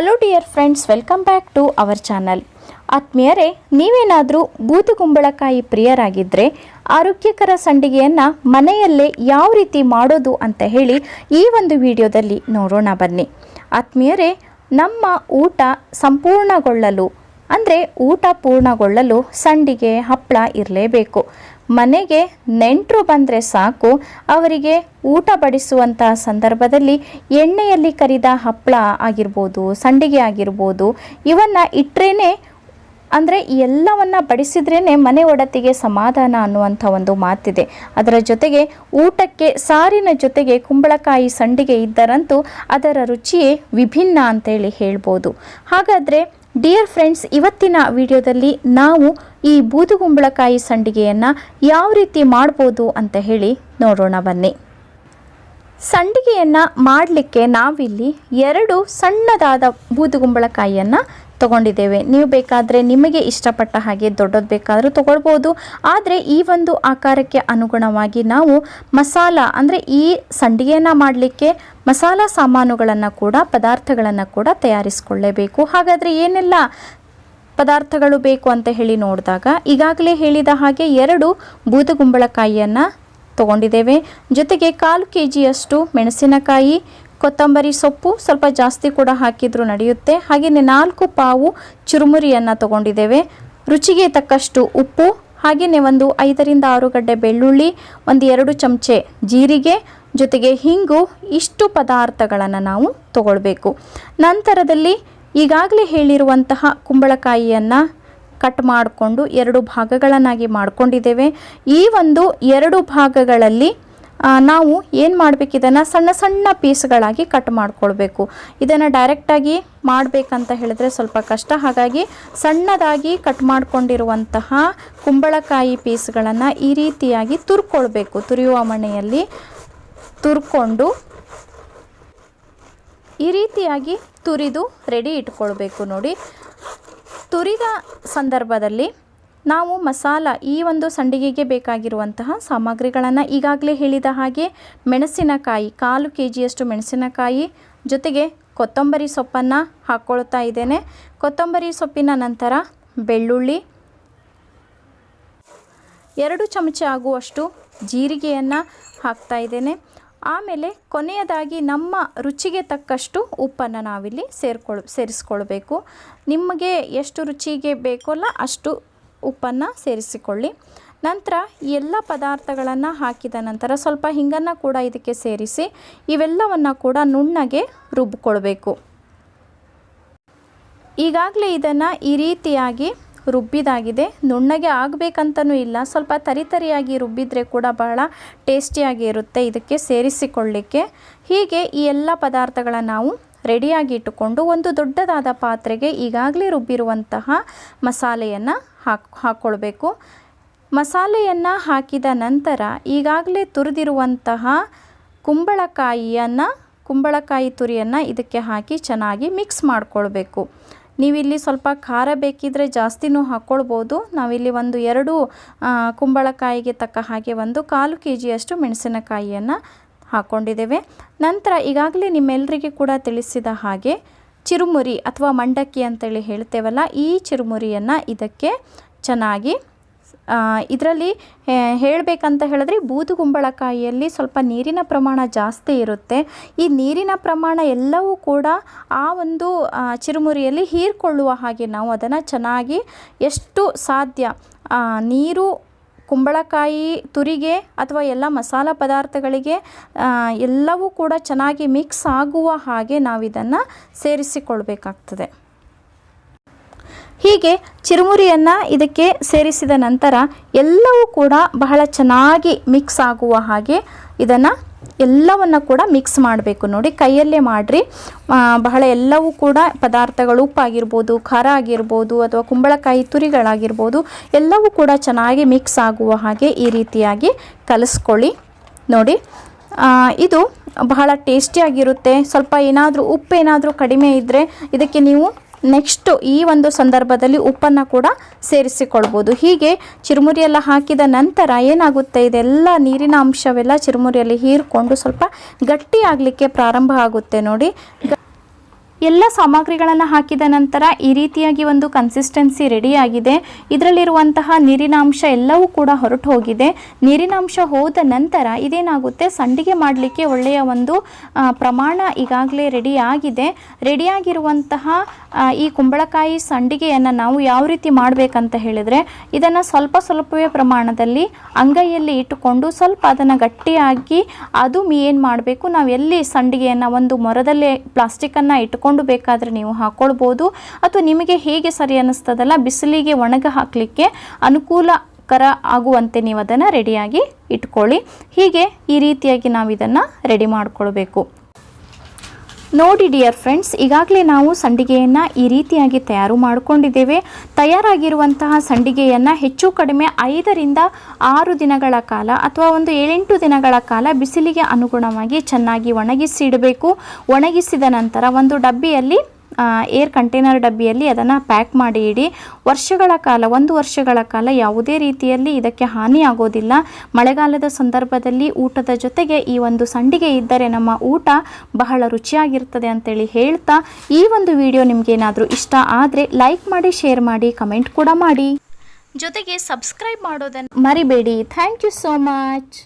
Hello dear friends welcome back to our channel ಆತ್ಮೀಯರೇ, ನೀವೇನಾದರೂ ಬೂದುಗುಂಬಳಕಾಯಿ ಪ್ರಿಯರಾಗಿದ್ದರೆ ಆರೋಗ್ಯಕರ ಸಂಡಿಗೆಯನ್ನು ಮನೆಯಲ್ಲೇ ಯಾವ ರೀತಿ ಮಾಡೋದು ಅಂತ ಹೇಳಿ ಈ ಒಂದು ವಿಡಿಯೋದಲ್ಲಿ ನೋಡೋಣ ಬನ್ನಿ. ಆತ್ಮೀಯರೇ, ನಮ್ಮ ಊಟ ಸಂಪೂರ್ಣಗೊಳ್ಳಲು, ಅಂದರೆ ಊಟ ಪೂರ್ಣಗೊಳ್ಳಲು ಸಂಡಿಗೆ ಹಪ್ಪಳ ಇರಲೇಬೇಕು. ಮನೆಗೆ ನೆಂಟರು ಬಂದರೆ ಸಾಕು, ಅವರಿಗೆ ಊಟ ಬಡಿಸುವಂತಹ ಸಂದರ್ಭದಲ್ಲಿ ಎಣ್ಣೆಯಲ್ಲಿ ಕರಿದ ಹಪ್ಪಳ ಆಗಿರ್ಬೋದು, ಸಂಡಿಗೆ ಆಗಿರ್ಬೋದು, ಇವನ್ನು ಇಟ್ಟರೇನೆ ಅಂದರೆ ಎಲ್ಲವನ್ನ ಬಡಿಸಿದ್ರೇ ಮನೆ ಒಡತಿಗೆ ಸಮಾಧಾನ ಅನ್ನುವಂಥ ಒಂದು ಮಾತಿದೆ. ಅದರ ಜೊತೆಗೆ ಊಟಕ್ಕೆ, ಸಾರಿನ ಜೊತೆಗೆ ಕುಂಬಳಕಾಯಿ ಸಂಡಿಗೆ ಇದ್ದರಂತೂ ಅದರ ರುಚಿಯೇ ವಿಭಿನ್ನ ಅಂತೇಳಿ ಹೇಳ್ಬೋದು. ಹಾಗಾದರೆ ಡಿಯರ್ ಫ್ರೆಂಡ್ಸ್ ಇವತ್ತಿನ ವಿಡಿಯೋದಲ್ಲಿ ನಾವು ಈ ಬೂದುಗುಂಬಳಕಾಯಿ ಸಂಡಿಗೆಯನ್ನು ಯಾವ ರೀತಿ ಮಾಡ್ಬೋದು ಅಂತ ಹೇಳಿ ನೋಡೋಣ ಬನ್ನಿ. ಸಂಡಿಗೆಯನ್ನು ಮಾಡಲಿಕ್ಕೆ ನಾವಿಲ್ಲಿ ಎರಡು ಸಣ್ಣದಾದ ಬೂದುಗುಂಬಳಕಾಯಿಯನ್ನು ತಗೊಂಡಿದ್ದೇವೆ. ನೀವು ಬೇಕಾದರೆ ನಿಮಗೆ ಇಷ್ಟಪಟ್ಟ ಹಾಗೆ ದೊಡ್ಡದು ಬೇಕಾದರೂ ತಗೊಳ್ಬೋದು. ಆದರೆ ಈ ಒಂದು ಆಕಾರಕ್ಕೆ ಅನುಗುಣವಾಗಿ ನಾವು ಮಸಾಲ ಅಂದರೆ ಈ ಸಂಡಿಗೆಯನ್ನು ಮಾಡಲಿಕ್ಕೆ ಮಸಾಲ ಸಾಮಾನುಗಳನ್ನು ಕೂಡ, ಪದಾರ್ಥಗಳನ್ನು ಕೂಡ ತಯಾರಿಸಿಕೊಳ್ಳೇಬೇಕು. ಹಾಗಾದರೆ ಏನೆಲ್ಲ ಪದಾರ್ಥಗಳು ಬೇಕು ಅಂತ ಹೇಳಿ ನೋಡಿದಾಗ ಈಗಾಗಲೇ ಹೇಳಿದ ಹಾಗೆ ಎರಡು ಬೂದುಗುಂಬಳಕಾಯಿಯನ್ನು ತಗೊಂಡಿದ್ದೇವೆ. ಜೊತೆಗೆ ಕಾಲು ಕೆ ಜಿಯಷ್ಟು ಮೆಣಸಿನಕಾಯಿ ಕೊತ್ತಂಬರಿ ಸೊಪ್ಪು ಸ್ವಲ್ಪ ಜಾಸ್ತಿ ಕೂಡ ಹಾಕಿದರೂ ನಡೆಯುತ್ತೆ. ಹಾಗೆಯೇ ನಾಲ್ಕು ಪಾವು ಚುರುಮುರಿಯನ್ನು ತಗೊಂಡಿದ್ದೇವೆ. ರುಚಿಗೆ ತಕ್ಕಷ್ಟು ಉಪ್ಪು ಹಾಗೆಯೇ ಒಂದು ಐದರಿಂದ ಆರು ಗಡ್ಡೆ ಬೆಳ್ಳುಳ್ಳಿ, ಒಂದು ಎರಡು ಚಮಚೆ ಜೀರಿಗೆ, ಜೊತೆಗೆ ಹಿಂಗು ಇಷ್ಟು ಪದಾರ್ಥಗಳನ್ನು ನಾವು ತಗೊಳ್ಬೇಕು. ನಂತರದಲ್ಲಿ ಈಗಾಗಲೇ ಹೇಳಿರುವಂತಹ ಕುಂಬಳಕಾಯಿಯನ್ನು ಕಟ್ ಮಾಡಿಕೊಂಡು ಎರಡು ಭಾಗಗಳನ್ನಾಗಿ ಮಾಡಿಕೊಂಡಿದ್ದೇವೆ. ಈ ಒಂದು ಎರಡು ಭಾಗಗಳಲ್ಲಿ ನಾವು ಏನು ಮಾಡಬೇಕು? ಇದನ್ನು ಸಣ್ಣ ಸಣ್ಣ ಪೀಸ್ಗಳಾಗಿ ಕಟ್ ಮಾಡಿಕೊಳ್ಬೇಕು. ಇದನ್ನು ಡೈರೆಕ್ಟಾಗಿ ಮಾಡಬೇಕಂತ ಹೇಳಿದ್ರೆ ಸ್ವಲ್ಪ ಕಷ್ಟ. ಹಾಗಾಗಿ ಸಣ್ಣದಾಗಿ ಕಟ್ ಮಾಡಿಕೊಂಡಿರುವಂತಹ ಕುಂಬಳಕಾಯಿ ಪೀಸ್ಗಳನ್ನು ಈ ರೀತಿಯಾಗಿ ತುರ್ಕೊಳ್ಬೇಕು. ತುರಿಯುವ ಮಣೆಯಲ್ಲಿ ತುರ್ಕೊಂಡು ಈ ರೀತಿಯಾಗಿ ತುರಿದು ರೆಡಿ ಇಟ್ಕೊಳ್ಬೇಕು ನೋಡಿ. ತುರಿದ ಸಂದರ್ಭದಲ್ಲಿ ನಾವು ಮಸಾಲ ಈ ಒಂದು ಸಂಡಿಗೆಗೆ ಬೇಕಾಗಿರುವಂತಹ ಸಾಮಗ್ರಿಗಳನ್ನು ಈಗಾಗಲೇ ಹೇಳಿದ ಹಾಗೆ ಮೆಣಸಿನಕಾಯಿ ಕಾಲು ಕೆ ಜಿಯಷ್ಟು ಮೆಣಸಿನಕಾಯಿ ಜೊತೆಗೆ ಕೊತ್ತಂಬರಿ ಸೊಪ್ಪನ್ನು ಹಾಕ್ಕೊಳ್ತಾ ಇದ್ದೇನೆ. ಕೊತ್ತಂಬರಿ ಸೊಪ್ಪಿನ ನಂತರ ಬೆಳ್ಳುಳ್ಳಿ, ಎರಡು ಚಮಚ ಆಗುವಷ್ಟು ಜೀರಿಗೆಯನ್ನು ಹಾಕ್ತಾ ಇದ್ದೇನೆ. ಆಮೇಲೆ ಕೊನೆಯದಾಗಿ ನಮ್ಮ ರುಚಿಗೆ ತಕ್ಕಷ್ಟು ಉಪ್ಪನ್ನು ನಾವಿಲ್ಲಿ ಸೇರ್ಕೊಳ್, ಸೇರಿಸ್ಕೊಳ್ಬೇಕು. ನಿಮಗೆ ಎಷ್ಟು ರುಚಿಗೆ ಬೇಕಲ್ಲ ಅಷ್ಟು ಉಪ್ಪನ್ನು ಸೇರಿಸಿಕೊಳ್ಳಿ. ನಂತರ ಎಲ್ಲ ಪದಾರ್ಥಗಳನ್ನು ಹಾಕಿದ ನಂತರ ಸ್ವಲ್ಪ ಹಿಂಗನ್ನು ಕೂಡ ಇದಕ್ಕೆ ಸೇರಿಸಿ ಇವೆಲ್ಲವನ್ನು ಕೂಡ ನುಣ್ಣಗೆ ರುಬ್ಬಿಕೊಳ್ಬೇಕು ಈಗಾಗಲೇ ಇದನ್ನು ಈ ರೀತಿಯಾಗಿ ರುಬ್ಬಿದಾಗಿದೆ. ನುಣ್ಣಗೆ ಆಗಬೇಕಂತನೂ ಇಲ್ಲ. ಸ್ವಲ್ಪ ತರಿತರಿಯಾಗಿ ರುಬ್ಬಿದರೆ ಕೂಡ ಬಹಳ ಟೇಸ್ಟಿಯಾಗಿ ಇರುತ್ತೆ ಇದಕ್ಕೆ ಸೇರಿಸಿಕೊಳ್ಳಿಕ್ಕೆ. ಹೀಗೆ ಈ ಎಲ್ಲ ಪದಾರ್ಥಗಳನ್ನು ನಾವು ರೆಡಿಯಾಗಿ ಇಟ್ಟುಕೊಂಡು ಒಂದು ದೊಡ್ಡದಾದ ಪಾತ್ರೆಗೆ ಈಗಾಗಲೇ ರುಬ್ಬಿರುವಂತಹ ಮಸಾಲೆಯನ್ನು ಹಾಕಿ ಹಾಕ್ಕೊಳ್ಬೇಕು ಮಸಾಲೆಯನ್ನು ಹಾಕಿದ ನಂತರ ಈಗಾಗಲೇ ತುರಿದಿರುವಂತಹ ಕುಂಬಳಕಾಯಿಯನ್ನು, ಕುಂಬಳಕಾಯಿ ತುರಿಯನ್ನು ಇದಕ್ಕೆ ಹಾಕಿ ಚೆನ್ನಾಗಿ ಮಿಕ್ಸ್ ಮಾಡಿಕೊಳ್ಬೇಕು. ನೀವಿಲ್ಲಿ ಸ್ವಲ್ಪ ಖಾರ ಬೇಕಿದ್ರೆ ಜಾಸ್ತಿನೂ ಹಾಕ್ಕೊಳ್ಬೋದು ನಾವಿಲ್ಲಿ ಒಂದು ಎರಡು ಕುಂಬಳಕಾಯಿಗೆ ತಕ್ಕ ಹಾಗೆ ಒಂದು ಕಾಲು ಕೆ ಜಿಯಷ್ಟು ಮೆಣಸಿನಕಾಯಿಯನ್ನು ಹಾಕ್ಕೊಂಡಿದ್ದೇವೆ ನಂತರ ಈಗಾಗಲೇ ನಿಮ್ಮೆಲ್ಲರಿಗೆ ಕೂಡ ತಿಳಿಸಿದ ಹಾಗೆ ಚಿರುಮುರಿ ಅಥವಾ ಮಂಡಕ್ಕಿ ಅಂತೇಳಿ ಹೇಳ್ತೇವಲ್ಲ, ಈ ಚಿರುಮುರಿಯನ್ನು ಇದಕ್ಕೆ ಚೆನ್ನಾಗಿ ಇದರಲ್ಲಿ ಹೇಳಬೇಕಂತ ಹೇಳಿದ್ರೆ ಬೂದುಗುಂಬಳಕಾಯಿಯಲ್ಲಿ ಸ್ವಲ್ಪ ನೀರಿನ ಪ್ರಮಾಣ ಜಾಸ್ತಿ ಇರುತ್ತೆ. ಈ ನೀರಿನ ಪ್ರಮಾಣ ಎಲ್ಲವೂ ಕೂಡ ಆ ಒಂದು ಚಿರುಮುರಿಯಲ್ಲಿ ಹೀರ್ಕೊಳ್ಳುವ ಹಾಗೆ ನಾವು ಅದನ್ನು ಚೆನ್ನಾಗಿ ಎಷ್ಟು ಸಾಧ್ಯ ನೀರು ಕುಂಬಳಕಾಯಿ ತುರಿಗೆ ಅಥವಾ ಎಲ್ಲ ಮಸಾಲ ಪದಾರ್ಥಗಳಿಗೆ ಎಲ್ಲವೂ ಕೂಡ ಚೆನ್ನಾಗಿ ಮಿಕ್ಸ್ ಆಗುವ ಹಾಗೆ ನಾವಿದನ್ನು ಸೇರಿಸಿಕೊಳ್ಬೇಕಾಗ್ತದೆ. ಹೀಗೆ ಚಿರುಮುರಿಯನ್ನು ಇದಕ್ಕೆ ಸೇರಿಸಿದ ನಂತರ ಎಲ್ಲವೂ ಕೂಡ ಬಹಳ ಚೆನ್ನಾಗಿ ಮಿಕ್ಸ್ ಆಗುವ ಹಾಗೆ ಇದನ್ನು ಎಲ್ಲವನ್ನು ಕೂಡ ಮಿಕ್ಸ್ ಮಾಡಬೇಕು ನೋಡಿ. ಕೈಯಲ್ಲೇ ಮಾಡಿರಿ. ಬಹಳ ಎಲ್ಲವೂ ಕೂಡ ಪದಾರ್ಥಗಳು ಉಪ್ಪಾಗಿರ್ಬೋದು ಖಾರ ಆಗಿರ್ಬೋದು ಅಥವಾ ಕುಂಬಳಕಾಯಿ ತುರಿಗಳಾಗಿರ್ಬೋದು ಎಲ್ಲವೂ ಕೂಡ ಚೆನ್ನಾಗಿ ಮಿಕ್ಸ್ ಆಗುವ ಹಾಗೆ ಈ ರೀತಿಯಾಗಿ ಕಲಿಸ್ಕೊಳ್ಳಿ. ನೋಡಿ ಇದು ಬಹಳ ಟೇಸ್ಟಿಯಾಗಿರುತ್ತೆ ಸ್ವಲ್ಪ ಏನಾದರೂ ಉಪ್ಪು ಏನಾದರೂ ಕಡಿಮೆ ಇದ್ದರೆ ಇದಕ್ಕೆ ನೀವು ನೆಕ್ಸ್ಟು ಈ ಒಂದು ಸಂದರ್ಭದಲ್ಲಿ ಉಪ್ಪನ್ನು ಕೂಡ ಸೇರಿಸಿಕೊಳ್ಬೋದು. ಹೀಗೆ ಚಿರುಮುರಿ ಎಲ್ಲ ಹಾಕಿದ ನಂತರ ಏನಾಗುತ್ತೆ? ಇದೆಲ್ಲ ನೀರಿನ ಅಂಶವೆಲ್ಲ ಚಿರುಮುರಿಯಲ್ಲಿ ಹೀರಿಕೊಂಡು ಸ್ವಲ್ಪ ಗಟ್ಟಿ ಆಗಲಿಕ್ಕೆ ಪ್ರಾರಂಭ ಆಗುತ್ತೆ ನೋಡಿ. ಎಲ್ಲ ಸಾಮಗ್ರಿಗಳನ್ನು ಹಾಕಿದ ನಂತರ ಈ ರೀತಿಯಾಗಿ ಒಂದು ಕನ್ಸಿಸ್ಟೆನ್ಸಿ ರೆಡಿಯಾಗಿದೆ ಇದರಲ್ಲಿರುವಂತಹ ನೀರಿನಾಂಶ ಎಲ್ಲವೂ ಕೂಡ ಹೊರಟು ಹೋಗಿದೆ. ನೀರಿನಾಂಶ ಹೋದ ನಂತರ ಇದೇನಾಗುತ್ತೆ? ಸಂಡಿಗೆ ಮಾಡಲಿಕ್ಕೆ ಒಳ್ಳೆಯ ಒಂದು ಪ್ರಮಾಣ ಈಗಾಗಲೇ ರೆಡಿಯಾಗಿದೆ ರೆಡಿಯಾಗಿರುವಂತಹ ಈ ಕುಂಬಳಕಾಯಿ ಸಂಡಿಗೆಯನ್ನು ನಾವು ಯಾವ ರೀತಿ ಮಾಡಬೇಕಂತ ಹೇಳಿದರೆ, ಇದನ್ನು ಸ್ವಲ್ಪ ಸ್ವಲ್ಪವೇ ಪ್ರಮಾಣದಲ್ಲಿ ಅಂಗೈಯಲ್ಲಿ ಇಟ್ಟುಕೊಂಡು ಸ್ವಲ್ಪ ಅದನ್ನು ಗಟ್ಟಿಯಾಗಿ ಅದು ಏನು ಮಾಡಬೇಕು? ನಾವು ಎಲ್ಲಿ ಸಂಡಿಗೆಯನ್ನು ಒಂದು ಮೊರದಲ್ಲೇ ಪ್ಲಾಸ್ಟಿಕ್ಕನ್ನು ಇಟ್ಕೊಂಡು ಬೇಕಾದರೆ ನೀವು ಹಾಕ್ಕೊಳ್ಬೋದು ಅಥವಾ ನಿಮಗೆ ಹೇಗೆ ಸರಿ ಅನ್ನಿಸ್ತದಲ್ಲ, ಬಿಸಿಲಿಗೆ ಒಣಗ ಹಾಕಲಿಕ್ಕೆ ಅನುಕೂಲಕರ ಆಗುವಂತೆ ನೀವು ಅದನ್ನು ರೆಡಿಯಾಗಿ ಇಟ್ಕೊಳ್ಳಿ. ಹೀಗೆ ಈ ರೀತಿಯಾಗಿ ನಾವು ಇದನ್ನು ರೆಡಿ ಮಾಡಿಕೊಳ್ಬೇಕು. ನೋಡಿ ಡಿಯರ್ ಫ್ರೆಂಡ್ಸ್, ಈಗಾಗಲೇ ನಾವು ಸಂಡಿಗೆಯನ್ನು ಈ ರೀತಿಯಾಗಿ ತಯಾರು ಮಾಡಿಕೊಂಡಿದ್ದೇವೆ. ತಯಾರಾಗಿರುವಂತಹ ಸಂಡಿಗೆಯನ್ನು ಹೆಚ್ಚು ಕಡಿಮೆ ಐದರಿಂದ ಆರು ದಿನಗಳ ಕಾಲ ಅಥವಾ ಒಂದು ಏಳೆಂಟು ದಿನಗಳ ಕಾಲ ಬಿಸಿಲಿಗೆ ಅನುಗುಣವಾಗಿ ಚೆನ್ನಾಗಿ ಒಣಗಿಸಿ ಇಡಬೇಕು ಒಣಗಿಸಿದ ನಂತರ ಒಂದು ಡಬ್ಬಿಯಲ್ಲಿ ಏರ್ ಕಂಟೈನರ್ ಡಬ್ಬಿಯಲ್ಲಿ ಅದನ್ನು ಪ್ಯಾಕ್ ಮಾಡಿ ಇಡಿ. ವರ್ಷಗಳ ಕಾಲ ಒಂದು ವರ್ಷಗಳ ಕಾಲ ಯಾವುದೇ ರೀತಿಯಲ್ಲಿ ಇದಕ್ಕೆ ಹಾನಿ ಆಗೋದಿಲ್ಲ. ಮಳೆಗಾಲದ ಸಂದರ್ಭದಲ್ಲಿ ಊಟದ ಜೊತೆಗೆ ಈ ಒಂದು ಸಂಡಿಗೆ ಇದ್ದರೆ ನಮ್ಮ ಊಟ ಬಹಳ ರುಚಿಯಾಗಿರ್ತದೆ ಅಂತೇಳಿ ಹೇಳ್ತಾ ಈ ಒಂದು ವಿಡಿಯೋ ನಿಮಗೇನಾದರೂ ಇಷ್ಟ ಆದರೆ ಲೈಕ್ ಮಾಡಿ ಶೇರ್ ಮಾಡಿ ಕಮೆಂಟ್ ಕೂಡ ಮಾಡಿ. ಜೊತೆಗೆ ಸಬ್ಸ್ಕ್ರೈಬ್ ಮಾಡೋದನ್ನು ಮರಿಬೇಡಿ. Thank you so much